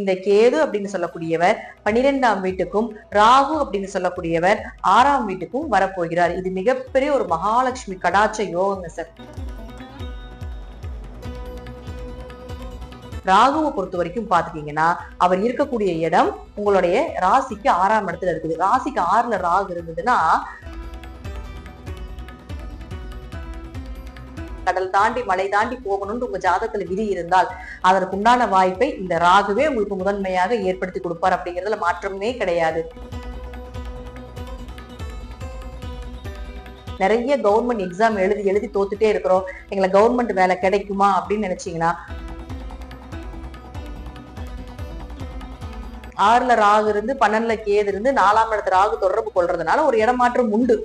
இந்த கேது அப்படின்னு சொல்லக்கூடியவர் பன்னிரெண்டாம் வீட்டுக்கும் ராகு அப்படின்னு சொல்லக்கூடியவர் ஆறாம் வீட்டுக்கும் வரப்போகிறார். இது மிகப்பெரிய ஒரு மகாலட்சுமி கடாட்ச யோகங்க சார். ராகுவை பொறுத்த வரைக்கும் பாத்துட்டீங்கன்னா அவர் இருக்கக்கூடிய இடம் உங்களுடைய ராசிக்கு ஆறாம் இடத்துல இருக்குது. ராசிக்கு ஆறுல ராகு இருந்ததுன்னா கடல் தாண்டி மலை தாண்டி போகணும்னு உங்க ஜாதகத்துல விதி இருந்தால் அதற்கு உண்டான வாய்ப்பை இந்த ராகுவே உங்களுக்கு முதன்மையாக ஏற்படுத்தி கொடுப்பார் அப்படிங்கறதுல மாற்றமே கிடையாது. நிறைய கவர்மெண்ட் எக்ஸாம் எழுதி எழுதி தோத்துட்டே இருக்கிறோம். எங்களை கவர்மெண்ட் வேலை கிடைக்குமா அப்படின்னு நினைச்சீங்கன்னா ஆறுல ராகு இருந்து பன்னெண்டுல கேது இருந்து நாலாம் இடத்துல ராகு தொடர்பு கொள்றதுனால ஒரு இடமாற்றம் உண்டு.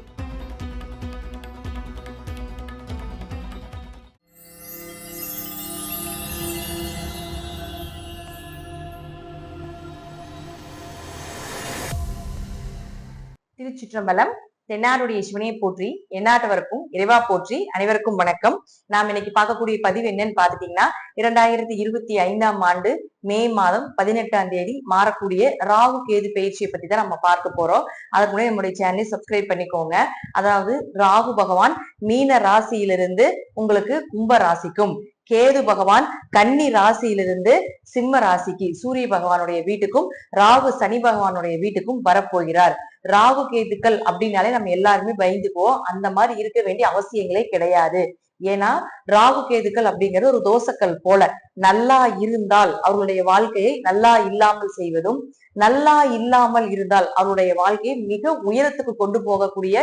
திருச்சிற்றம்பலம் தென்னாருடைய சிவனையை போற்றி எந்நாட்டவருக்கும் இறைவா போற்றி அனைவருக்கும் வணக்கம். நாம் இன்னைக்கு பார்க்கக்கூடிய பதிவு என்னன்னு பாத்துட்டீங்கன்னா இரண்டாயிரத்தி இருபத்தி ஐந்தாம் ஆண்டு மே மாதம் பதினெட்டாம் தேதி மாறக்கூடிய ராகு கேது பயிற்சியை பத்தி தான் நம்ம பார்க்க போறோம். அதற்கு முன்னாடி நம்முடைய சேனலை சப்ஸ்கிரைப் பண்ணிக்கோங்க. அதாவது ராகு பகவான் மீன ராசியிலிருந்து உங்களுக்கு கும்ப ராசிக்கும். கேது பகவான் கன்னி ராசியிலிருந்து சிம்ம ராசிக்கு சூரிய பகவானுடைய வீட்டுக்கும் ராகு சனி பகவானுடைய வீட்டுக்கும் வரப்போகிறார். ராகு கேதுக்கள் அப்படின்னாலே நம்ம எல்லாருமே பயந்துக்குவோம். அந்த மாதிரி இருக்க வேண்டிய அவசியங்களே கிடையாது. ஏன்னா ராகு கேதுக்கள் அப்படிங்கிறது ஒரு தோசக்கல் போல. நல்லா இருந்தால் அவருடைய வாழ்க்கையை நல்லா இல்லாமல் செய்வதும் நல்லா இல்லாமல் இருந்தால் அவருடைய வாழ்க்கையை மிக உயரத்துக்கு கொண்டு போகக்கூடிய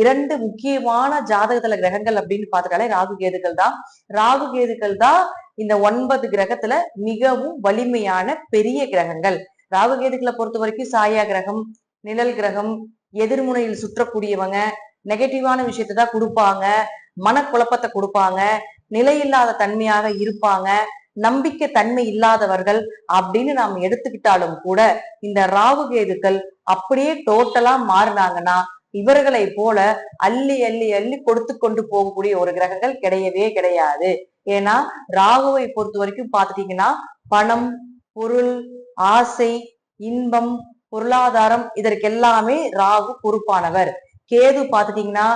இரண்டு முக்கியமான ஜாதகத்துல கிரகங்கள் அப்படின்னு பார்த்துட்டாலே ராகு கேதுக்கள் தான். ராகு கேதுக்கள் தான் இந்த ஒன்பது கிரகத்துல மிகவும் வலிமையான பெரிய கிரகங்கள். ராகு கேதுக்களை பொறுத்த வரைக்கும் சாயா கிரகம் நிழல் கிரகம் எதிர்முனையில் சுற்றக்கூடியவங்க நெகட்டிவான விஷயத்தை தான் கொடுப்பாங்க. மனக்குழப்பத்தை கொடுப்பாங்க நிலையில்லாத தன்மையாக இருப்பாங்க நம்பிக்கை தன்மை இல்லாதவர்கள் அப்படின்னு நாம் எடுத்துக்கிட்டாலும் கூட இந்த ராகு கேதுக்கள் அப்படியே டோட்டலா மாறினாங்கன்னா இவர்களை போல அள்ளி அள்ளி அள்ளி கொடுத்து கொண்டு போகக்கூடிய ஒரு கிரகங்கள் கிடையவே கிடையாது. ஏன்னா ராகுவை பொறுத்த வரைக்கும் பாத்துட்டீங்கன்னா பணம் பொருள் ஆசை இன்பம் பொருளாதாரம் இதற்கெல்லாமே ராகு பொறுப்பானவர். கேது பாத்துட்டீங்கன்னா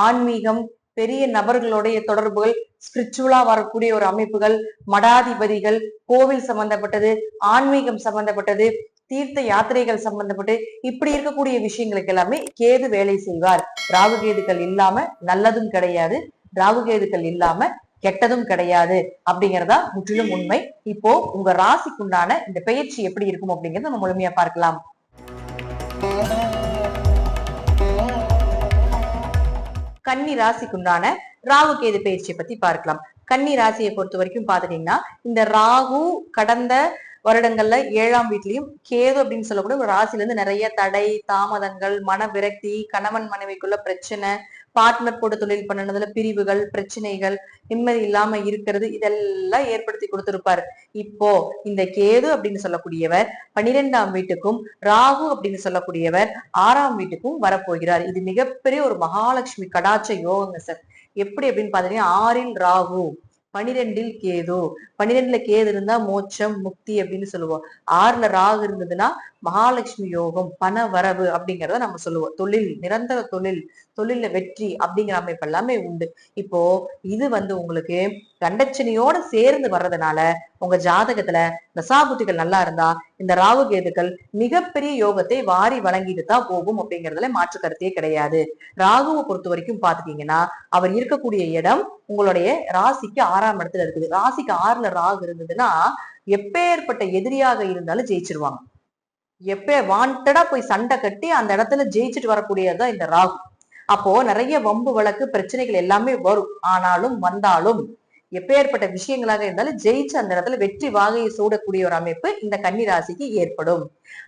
ஆன்மீகம் பெரிய நபர்களுடைய தொடர்புகள் ஸ்பிரிச்சுவலா வரக்கூடிய ஒரு அமைப்புகள் மடாதிபதிகள் கோவில் சம்பந்தப்பட்டது ஆன்மீகம் சம்பந்தப்பட்டது தீர்த்த யாத்திரைகள் சம்பந்தப்பட்டு இப்படி இருக்கக்கூடிய விஷயங்களுக்கு எல்லாமே கேது வேலை செய்வார். ராகு கேதுக்கள் இல்லாம நல்லதும் கிடையாது. ராகு கேதுக்கள் இல்லாம கெட்டதும் கிடையாது. அப்படிங்கறதா முற்றிலும் உண்மை. இப்போ உங்க ராசிக்குண்டான இந்த பயிற்சி எப்படி இருக்கும் அப்படிங்கறத நம்ம முழுமையா பார்க்கலாம். கன்னி ராசிக்குண்டான ராகு கேது பயிற்சியை பத்தி பார்க்கலாம். கன்னி ராசியை பொறுத்த வரைக்கும் பாத்துட்டீங்கன்னா இந்த ராகு கடந்த வருடங்கள்ல ஏழாம் வீட்லயும் கேது அப்படின்னு சொல்லக்கூடிய ஒரு ராசில இருந்து நிறைய தடை தாமதங்கள் மன விரக்தி கணவன் மனைவிக்குள்ள பிரச்சனை பார்ட்னர் போட்டு தொழில் பண்ணனதுல பிரிவுகள் பிரச்சனைகள் நிம்மதி இல்லாம இருக்கிறது இதெல்லாம் ஏற்படுத்தி கொடுத்திருப்பாரு. இப்போ இந்த கேது அப்படின்னு சொல்லக்கூடியவர் பனிரெண்டாம் வீட்டுக்கும் ராகு அப்படின்னு சொல்லக்கூடியவர் ஆறாம் வீட்டுக்கும் வரப்போகிறார். இது மிகப்பெரிய ஒரு மகாலட்சுமி கடாச்ச யோகங்க சார் எப்படி அப்படின்னு பாத்தீங்கன்னா ஆறில் ராகு பனிரெண்டில் கேது. பனிரெண்டுல கேது இருந்தா மோட்சம் முக்தி அப்படின்னு சொல்லுவோம். ஆறுல ராகு இருந்ததுன்னா மகாலட்சுமி யோகம் பண வரவு அப்படிங்கிறத நம்ம சொல்லுவோம். தொழில் நிரந்தர தொழில் தொழில வெற்றி அப்படிங்கிற அமைப்பு எல்லாமே உண்டு. இப்போ இது வந்து உங்களுக்கு கண்டச்சனியோட சேர்ந்து வர்றதுனால உங்க ஜாதகத்துல தசாபுத்திகள் நல்லா இருந்தா இந்த ராகு கேதுக்கள் மிகப்பெரிய யோகத்தை வாரி வழங்கிட்டு தான் போகும் அப்படிங்கறதுல மாற்று கருத்தே கிடையாது. ராகுவை பொறுத்த வரைக்கும் பாத்துட்டீங்கன்னா அவர் இருக்கக்கூடிய இடம் உங்களுடைய ராசிக்கு ஆறாம் இடத்துல இருக்குது. ராசிக்கு ஆறுல ராகு இருந்ததுன்னா எப்பேற்பட்ட எதிரியாக இருந்தாலும் ஜெயிச்சிருவாங்க. எப்ப வாண்டடா போய் சண்டை கட்டி அந்த இடத்துல ஜெயிச்சுட்டு வரக்கூடியதுதான் இந்த ராகு. அப்போ நிறைய வம்பு வழக்கு பிரச்சனைகள் எல்லாமே வரும். ஆனாலும் வந்தாலும் எப்பேற்பட்ட விஷயங்களாக இருந்தாலும் ஜெயிச்சு அந்த இடத்துல வெற்றி வாகையை சூடக்கூடிய ஒரு அமைப்பு இந்த கன்னி ராசிக்கு ஏற்படும்.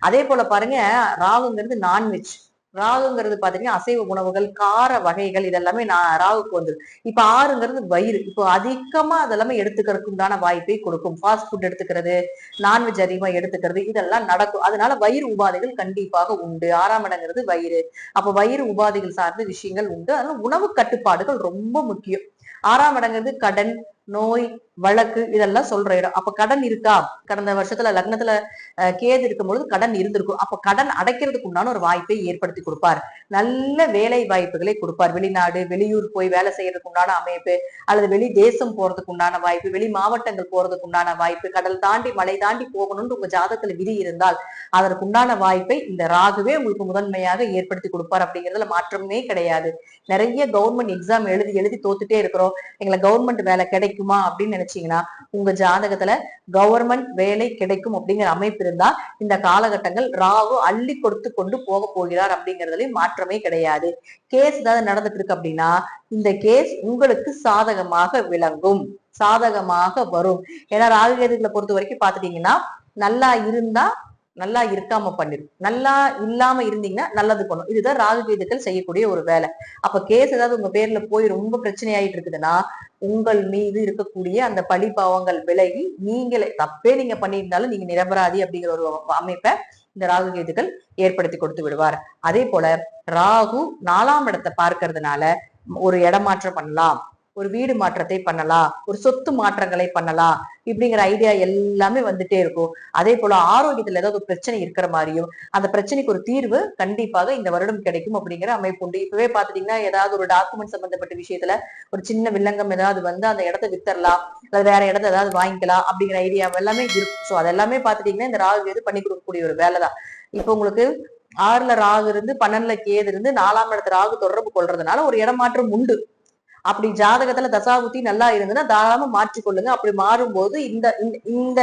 அதே போல பாருங்க ராகுங்கிறது நான்வெஜ் ராகுங்கிறது பாத்தீங்கன்னா அசைவ உணவுகள் கார வகைகள் இதெல்லாமே நான் ராகுக்கு வந்து இப்ப ஆறுங்கிறது வயிறு. இப்போ அதிகமா அதெல்லாமே எடுத்துக்கிறதுக்கு உண்டான வாய்ப்பை கொடுக்கும். ஃபாஸ்ட் ஃபுட் எடுத்துக்கிறது நான்வெஜ் அதிகமா எடுத்துக்கிறது இதெல்லாம் நடக்கும். அதனால வயிறு உபாதைகள் கண்டிப்பாக உண்டு. ஆறாம் இடங்கிறது வயிறு. அப்ப வயிறு உபாதைகள் சார்ந்த விஷயங்கள் உண்டு. அதனால உணவு கட்டுப்பாடுகள் ரொம்ப முக்கியம். ஆறாம் இடங்கிறது கடன் நோய் வழக்கு இதெல்லாம் சொல்ற இடம். அப்ப கடன் இருக்கா? கடந்த வருஷத்துல லக்னத்துல கேது இருக்கும்பொழுது கடன் இருந்திருக்கும். அப்ப கடன் அடைக்கிறதுக்கு உண்டான ஒரு வாய்ப்பை ஏற்படுத்தி கொடுப்பார். நல்ல வேலை வாய்ப்புகளை கொடுப்பார். வெளிநாடு வெளியூர் போய் வேலை செய்யறதுக்கு உண்டான அமைப்பு அல்லது வெளி தேசம் போறதுக்கு உண்டான வாய்ப்பு வெளி மாவட்டங்கள் போறதுக்கு உண்டான வாய்ப்பு கடல் தாண்டி மலை தாண்டி போகணும்னு உங்க ஜாதகத்துல விதி இருந்தால் அதற்கு உண்டான வாய்ப்பை இந்த ராகுவே உங்களுக்கு முதன்மையாக ஏற்படுத்தி கொடுப்பார் அப்படிங்கிறதுல மாற்றமே கிடையாது. நிறைய கவர்மெண்ட் எக்ஸாம் எழுதி எழுதி தோத்துட்டே இருக்கிறோம். எங்களை கவர்மெண்ட் வேலை கிடைக்கும் கிடைக்குமா அப்படின்னு நினைச்சீங்கன்னா உங்க ஜாதகத்துல கவர்மெண்ட் வேலை கிடைக்கும் அப்படிங்கிற அமைப்பு இருந்தா இந்த காலகட்டங்கள் ராகு அள்ளி கொடுத்து கொண்டு போக போகிறார் அப்படிங்கறதுலயும் மாற்றமே கிடையாது. கேஸ் ஏதாவது நடந்துட்டு இருக்கு அப்படின்னா இந்த கேஸ் உங்களுக்கு சாதகமாக விளங்கும். சாதகமாக வரும். ஏன்னா ராகு கேதுகளை பொறுத்த வரைக்கும் பாத்துட்டீங்கன்னா நல்லா இருந்தா நல்லா இருக்காம பண்ணிரும் நல்லா இல்லாம இருந்தீங்கன்னா நல்லது பண்ணும். இதுதான் ராகுகேதுக்கள் செய்யக்கூடிய ஒரு வேலை. அப்ப கேஸ் ஏதாவது உங்க பேர்ல போய் ரொம்ப பிரச்சனை ஆயிட்டு இருக்குதுன்னா உங்கள் மீது இருக்கக்கூடிய அந்த பழி பாவங்கள் விலகி நீங்களே தப்பே நீங்க பண்ணியிருந்தாலும் நீங்க நிரபராதி அப்படிங்கிற ஒரு அமைப்பை இந்த ராகு கேதுக்கள் ஏற்படுத்தி கொடுத்து விடுவார். அதே போல ராகு நாலாம் இடத்தை பார்க்கறதுனால ஒரு இடமாற்றம் பண்ணலாம். ஒரு வீடு மாற்றத்தை பண்ணலாம் ஒரு சொத்து மாற்றங்களை பண்ணலாம் இப்படிங்கிற ஐடியா எல்லாமே வந்துட்டே இருக்கும். அதே போல ஆரோக்கியத்துல ஏதாவது ஒரு பிரச்சனை இருக்கிற மாதிரியும் அந்த பிரச்சனைக்கு ஒரு தீர்வு கண்டிப்பாக இந்த வருடம் கிடைக்கும் அப்படிங்கிற அமைப்பு உண்டு. இப்பவே பாத்துட்டீங்கன்னா ஏதாவது ஒரு டாக்குமெண்ட் சம்பந்தப்பட்ட விஷயத்துல ஒரு சின்ன வில்லங்கம் ஏதாவது வந்து அந்த இடத்த வித்தரலாம் அல்லது வேற இடத்த ஏதாவது வாங்கிக்கலாம் அப்படிங்கிற ஐடியா எல்லாமே இருக்கும். ஸோ அதெல்லாமே பாத்துட்டீங்கன்னா இந்த ராகு எது பண்ணி கொடுக்கக்கூடிய ஒரு வேலை தான். இப்போ உங்களுக்கு ஆறுல ராகு இருந்து பன்னெண்டுல கேது இருந்து நாலாம் இடத்துல ராகு தொடர்பு கொள்றதுனால ஒரு இடமாற்றம் உண்டு. அப்படி ஜாதகத்துல தசாபுத்தி நல்லா இருந்ததுன்னா தாராளமா மாற்றிக்கொள்ளுங்க அப்படி மாறும்போது இந்த இந்த- இந்த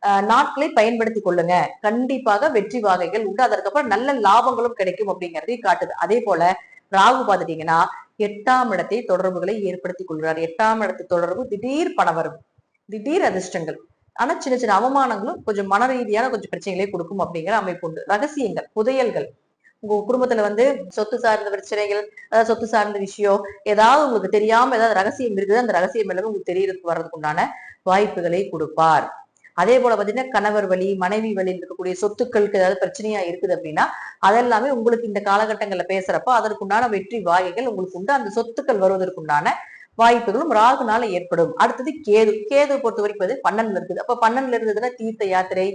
நாட்களை பயன்படுத்தி கொள்ளுங்க. கண்டிப்பாக வெற்றி வாகைகள் உண்டு. அதற்கப்புறம் நல்ல லாபங்களும் கிடைக்கும் அப்படிங்கறதையும் காட்டுது. அதே போல ராகு பார்த்துட்டீங்கன்னா எட்டாம் இடத்தை தொடர்புகளை ஏற்படுத்தி கொள்கிறார். எட்டாம் இடத்து தொடர்பு திடீர் பணவரும் திடீர் அதிர்ஷ்டங்கள். ஆனா சின்ன சின்ன அவமானங்களும் கொஞ்சம் மன ரீதியான கொஞ்சம் பிரச்சனைகளை கொடுக்கும் அப்படிங்கிற அமைப்பு உண்டு. ரகசியங்கள் புதையல்கள். உங்க குடும்பத்துல வந்து சொத்து சார்ந்த பிரச்சனைகள் அதாவது சொத்து சார்ந்த விஷயம் ஏதாவது உங்களுக்கு தெரியாம ஏதாவது ரகசியம் இருக்குது அந்த ரகசியம் எல்லாமே உங்களுக்கு தெரியறதுக்கு வர்றதுக்கு உண்டான வாய்ப்புகளை கொடுப்பார். அதே போல பாத்தீங்கன்னா கணவர் வழி மனைவி வழியில் இருக்கக்கூடிய சொத்துக்களுக்கு ஏதாவது பிரச்சனையா இருக்குது அப்படின்னா அதெல்லாமே உங்களுக்கு இந்த காலகட்டங்கள்ல பேசுறப்போ அதற்குண்டான வெற்றி வாய்கள் உங்களுக்கு உண்டு. அந்த சொத்துக்கள் வருவதற்குண்டான வாய்ப்புகளும் ராகுனால ஏற்படும். அடுத்தது கேது. கேது பொறுத்த வரைக்கும் பன்னெண்டுல இருக்குது. அப்ப பன்னெண்டுல இருந்ததுன்னா தீர்த்த யாத்திரை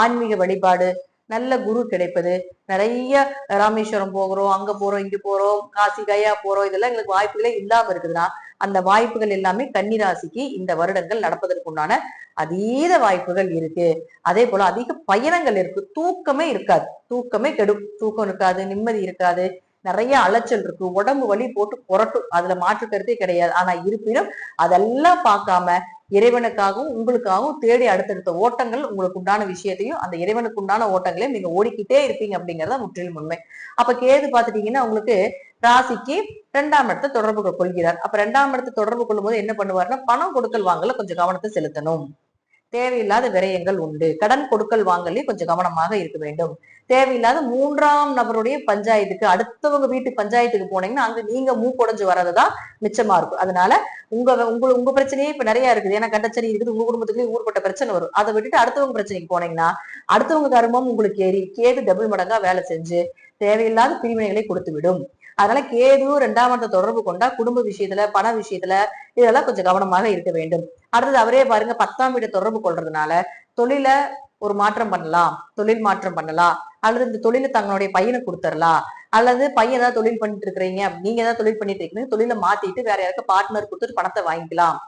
ஆன்மீக வழிபாடு நல்ல குரு கிடைப்பது. நிறைய ராமேஸ்வரம் போகிறோம் அங்க போறோம் இங்க போறோம் காசி கயா போறோம் இதெல்லாம் எங்களுக்கு வாய்ப்புகளே இல்லாம இருக்குதுன்னா அந்த வாய்ப்புகள் எல்லாமே கன்னிராசிக்கு இந்த வருடங்கள் நடப்பதற்குண்டான அதீத வாய்ப்புகள் இருக்கு. அதே போல அதிக பயணங்கள் இருக்கு. தூக்கமே இருக்காது. தூக்கமே கெடும். தூக்கம் இருக்காது நிம்மதி இருக்காது. நிறைய அலைச்சல் இருக்கு. உடம்பு வலி போட்டு புரட்டும் அதுல மாற்று கருத்தே கிடையாது. ஆனா இருப்பினும் அதெல்லாம் பார்க்காம இறைவனுக்காகவும் உங்களுக்காகவும் தேடி அடுத்தடுத்த ஓட்டங்கள் உங்களுக்கு உண்டான விஷயத்தையும் அந்த இறைவனுக்கு உண்டான ஓட்டங்களையும் நீங்க ஓடிக்கிட்டே இருப்பீங்க அப்படிங்கறத முற்றிலும் உண்மை. அப்ப கேது பாத்துட்டீங்கன்னா உங்களுக்கு ராசிக்கு ரெண்டாம் இடத்தை தொடர்பு கொள்கிறார். அப்ப ரெண்டாம் இடத்தை தொடர்பு கொள்ளும் போது என்ன பண்ணுவாருன்னா பணம் கொடுக்கல் வாங்கல கொஞ்சம் கவனத்தை செலுத்தணும். தேவையில்லாத விரயங்கள் உண்டு. கடன் கொடுக்கல் வாங்கலையும் கொஞ்சம் கவனமாக இருக்க வேண்டும். தேவையில்லாத மூன்றாம் நபருடைய பஞ்சாயத்துக்கு அடுத்தவங்க வீட்டு பஞ்சாயத்துக்கு போனீங்கன்னா அங்க நீங்க மூக்குடைஞ்சு வர்றதுதான் மிச்சமா இருக்கும். அதனால உங்க உங்க உங்க பிரச்சனையே இப்ப நிறைய இருக்குது. ஏன்னா கண்டச்சரி இருக்குது உங்க குடும்பத்துக்குள்ளே ஊர்பட்ட பிரச்சனை வரும். அதை விட்டுட்டு அடுத்தவங்க பிரச்சனைக்கு போனீங்கன்னா அடுத்தவங்க தருமம் உங்களுக்கு ஏறி கேது டபுள் மடங்கா வேலை செஞ்சு தேவையில்லாத பிரிவினைகளை கொடுத்து விடும் அதனால கேது ரெண்டாம் இடத்தை தொடர்பு கொண்டா குடும்ப விஷயத்துல பண விஷயத்துல இதெல்லாம் கொஞ்சம் கவனமாக இருக்க வேண்டும். அடுத்தது அவரே பாருங்க பத்தாம் வீட்டை தொடர்பு கொள்றதுனால தொழில ஒரு மாற்றம் பண்ணலாம் தொழில் மாற்றம் பண்ணலாம். அல்லது இந்த தொழில தங்களுடைய பையனை கொடுத்துடலாம் அல்லது பையன் ஏதாவது தொழில் பண்ணிட்டு இருக்கிறீங்க நீங்க ஏதாவது தொழில் பண்ணிட்டு இருக்கீங்க தொழில மாத்திட்டு வேற யாருக்கும் பார்ட்னர் கொடுத்துட்டு பணத்தை வாங்கிக்கலாம்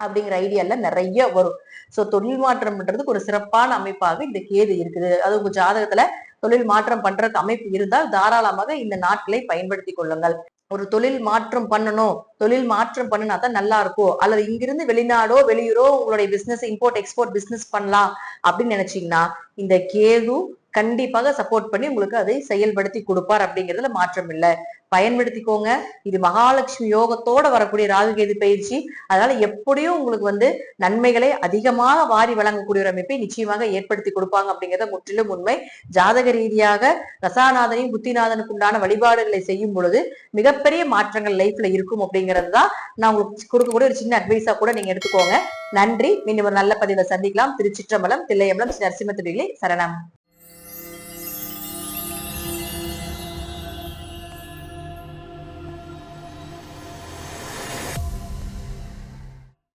அப்படிங்கிற ஐடியால நிறைய வரும். சோ தொழில் மாற்றம்ன்றது ஒரு சிறப்பான அமைப்பாக இந்த கேது இருக்குது. அது உங்க ஜாதகத்துல தொழில் மாற்றம் பண்றதுக்கு அமைப்பு இருந்தால் தாராளமாக இந்த நாட்களை பயன்படுத்தி கொள்ளுங்கள். ஒரு தொழில் மாற்றம் பண்ணணும். தொழில் மாற்றம் பண்ணினா தான் நல்லா இருக்கும். அல்லது இங்கிருந்து வெளிநாடோ வெளியூரோ உங்களுடைய பிசினஸ் இம்போர்ட் எக்ஸ்போர்ட் பிசினஸ் பண்ணலாம் அப்படின்னு நினைச்சீங்கன்னா இந்த கேது கண்டிப்பாக சப்போர்ட் பண்ணி உங்களுக்கு அதை செயல்படுத்தி கொடுப்பார் அப்படிங்கிறதுல மாற்றம் இல்லை. பயன்படுத்திக்கோங்க. இது மகாலட்சுமி யோகத்தோட வரக்கூடிய ராகுகேது பயிற்சி. அதனால எப்படியும் உங்களுக்கு வந்து நன்மைகளை அதிகமாக வாரி வழங்கக்கூடிய ஒரு அமைப்பை நிச்சயமாக ஏற்படுத்தி கொடுப்பாங்க அப்படிங்கிறத முற்றிலும் உண்மை. ஜாதக ரீதியாக ரசாநாதனையும் புத்திநாதனுக்கு உண்டான வழிபாடுகளை செய்யும் பொழுது மிகப்பெரிய மாற்றங்கள் லைஃப்ல இருக்கும் அப்படிங்கிறது தான் நான் உங்களுக்கு கொடுக்கக்கூடிய ஒரு சின்ன அட்வைஸா கூட நீங்க எடுத்துக்கோங்க. நன்றி. மீண்டும் ஒரு நல்ல பதிவை சந்திக்கலாம். திருச்சிற்றம்பலம் தில்லையம்பலம் ஸ்ரீ நரசிம்ம சரணம்.